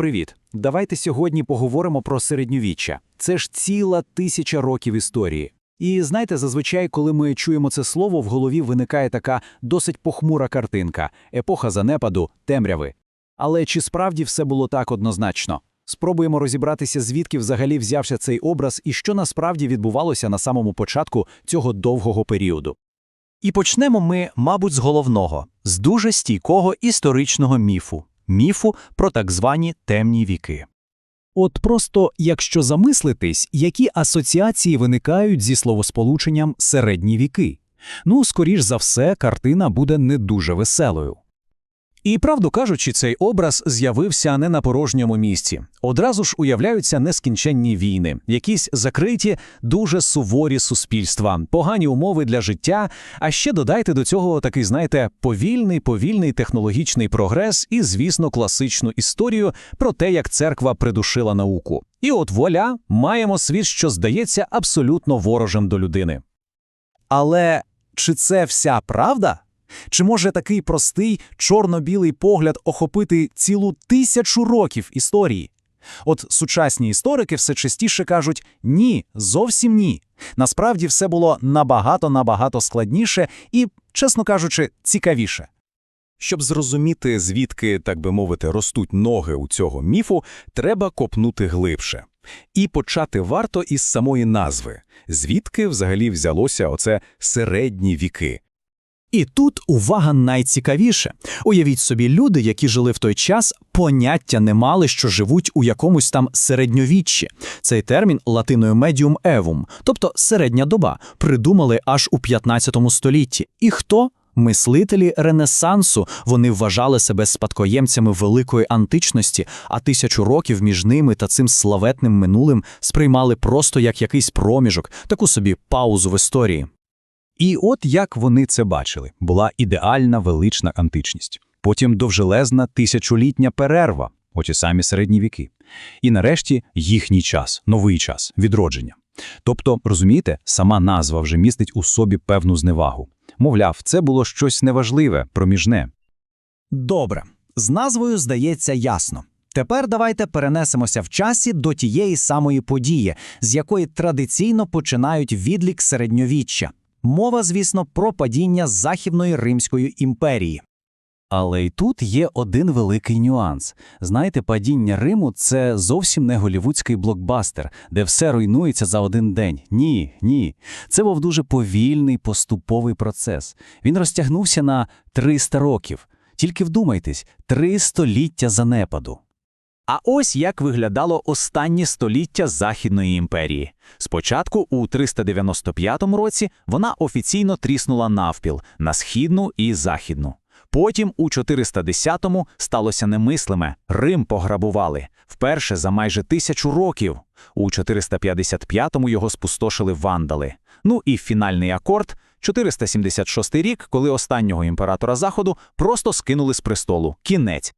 Привіт! Давайте сьогодні поговоримо про середньовіччя. Це ж ціла тисяча років історії. І знаєте, зазвичай, коли ми чуємо це слово, в голові виникає така досить похмура картинка епоха занепаду, темряви. Але чи справді все було так однозначно? Спробуємо розібратися, звідки взагалі взявся цей образ і що насправді відбувалося на самому початку цього довгого періоду. І почнемо ми, мабуть, з головного, з дуже стійкого історичного міфу міфу про так звані темні віки. От просто, якщо замислитись, які асоціації виникають зі словосполученням середні віки. Ну, скоріш за все, картина буде не дуже веселою. І правду кажучи, цей образ з'явився не на порожньому місці. Одразу ж уявляються нескінченні війни, якісь закриті, дуже суворі суспільства, погані умови для життя. А ще додайте до цього такий, знаєте, повільний, повільний технологічний прогрес і, звісно, класичну історію про те, як церква придушила науку. І от вуаля, маємо світ, що здається абсолютно ворожим до людини. Але чи це вся правда? Чи може такий простий чорно-білий погляд охопити цілу тисячу років історії? От сучасні історики все частіше кажуть ні, зовсім ні. Насправді все було набагато набагато складніше і, чесно кажучи, цікавіше. Щоб зрозуміти, звідки, так би мовити, ростуть ноги у цього міфу, треба копнути глибше. І почати варто із самої назви, звідки взагалі взялося оце середні віки. І тут увага найцікавіше. Уявіть собі, люди, які жили в той час, поняття не мали, що живуть у якомусь там середньовіччі. Цей термін латиною medium evum, тобто середня доба, придумали аж у 15 столітті. І хто? Мислителі Ренесансу вони вважали себе спадкоємцями великої античності, а тисячу років між ними та цим славетним минулим сприймали просто як якийсь проміжок, таку собі паузу в історії. І от як вони це бачили, була ідеальна велична античність, потім довжелезна тисячолітня перерва, оті самі середні віки. І нарешті їхній час, новий час, відродження. Тобто, розумієте, сама назва вже містить у собі певну зневагу. Мовляв, це було щось неважливе, проміжне. Добре, з назвою здається ясно. Тепер давайте перенесемося в часі до тієї самої події, з якої традиційно починають відлік середньовіччя. Мова, звісно, про падіння Західної Римської імперії. Але й тут є один великий нюанс. Знаєте, падіння Риму це зовсім не голівудський блокбастер, де все руйнується за один день. Ні, ні. Це був дуже повільний поступовий процес. Він розтягнувся на 300 років. Тільки вдумайтесь, три століття занепаду. А ось як виглядало останнє століття Західної імперії. Спочатку, у 395 році, вона офіційно тріснула навпіл на східну і західну. Потім, у 410-му, сталося немислиме Рим пограбували вперше за майже тисячу років. У 455-му його спустошили вандали. Ну і фінальний акорд 476 рік, коли останнього імператора Заходу просто скинули з престолу. Кінець.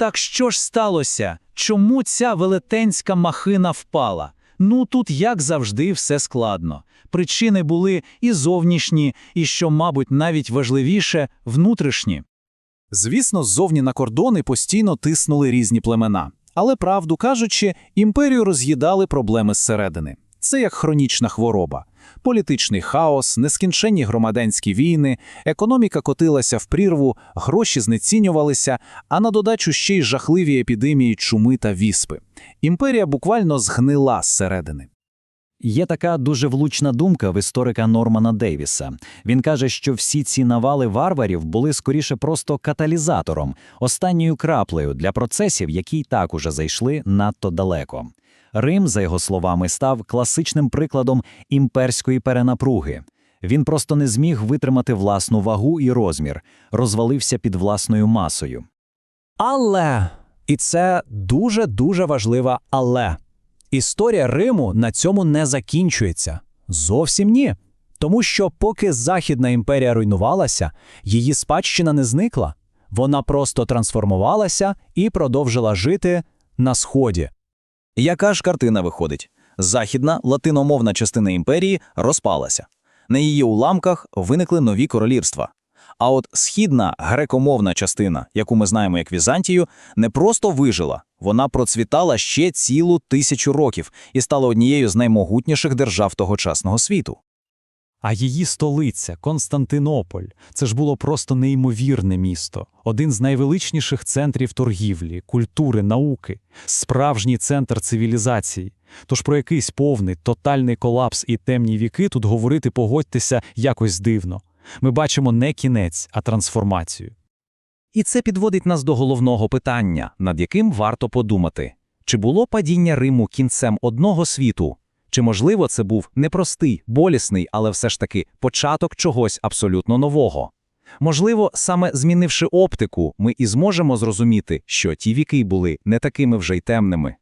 Так що ж сталося? Чому ця велетенська махина впала? Ну тут, як завжди, все складно. Причини були і зовнішні, і що, мабуть, навіть важливіше, внутрішні. Звісно, ззовні на кордони постійно тиснули різні племена. Але, правду кажучи, імперію роз'їдали проблеми зсередини. Це як хронічна хвороба. Політичний хаос, нескінченні громадянські війни, економіка котилася в прірву, гроші знецінювалися, а на додачу ще й жахливі епідемії чуми та віспи. Імперія буквально згнила зсередини. Є така дуже влучна думка в історика Нормана Дейвіса. Він каже, що всі ці навали варварів були скоріше просто каталізатором, останньою краплею для процесів, які й так уже зайшли надто далеко. Рим, за його словами, став класичним прикладом імперської перенапруги. Він просто не зміг витримати власну вагу і розмір, розвалився під власною масою. Але, і це дуже-дуже важлива але. Історія Риму на цьому не закінчується. Зовсім ні. Тому що поки Західна імперія руйнувалася, її спадщина не зникла. Вона просто трансформувалася і продовжила жити на Сході. Яка ж картина виходить? Західна латиномовна частина імперії розпалася. На її уламках виникли нові королівства. А от східна грекомовна частина, яку ми знаємо як Візантію, не просто вижила, вона процвітала ще цілу тисячу років і стала однією з наймогутніших держав тогочасного світу. А її столиця Константинополь це ж було просто неймовірне місто, один з найвеличніших центрів торгівлі, культури, науки, справжній центр цивілізації. Тож про якийсь повний, тотальний колапс і темні віки тут говорити, погодьтеся, якось дивно. Ми бачимо не кінець, а трансформацію. І це підводить нас до головного питання, над яким варто подумати. Чи було падіння Риму кінцем одного світу? Чи, можливо, це був непростий, болісний, але все ж таки початок чогось абсолютно нового? Можливо, саме змінивши оптику, ми і зможемо зрозуміти, що ті віки були не такими вже й темними.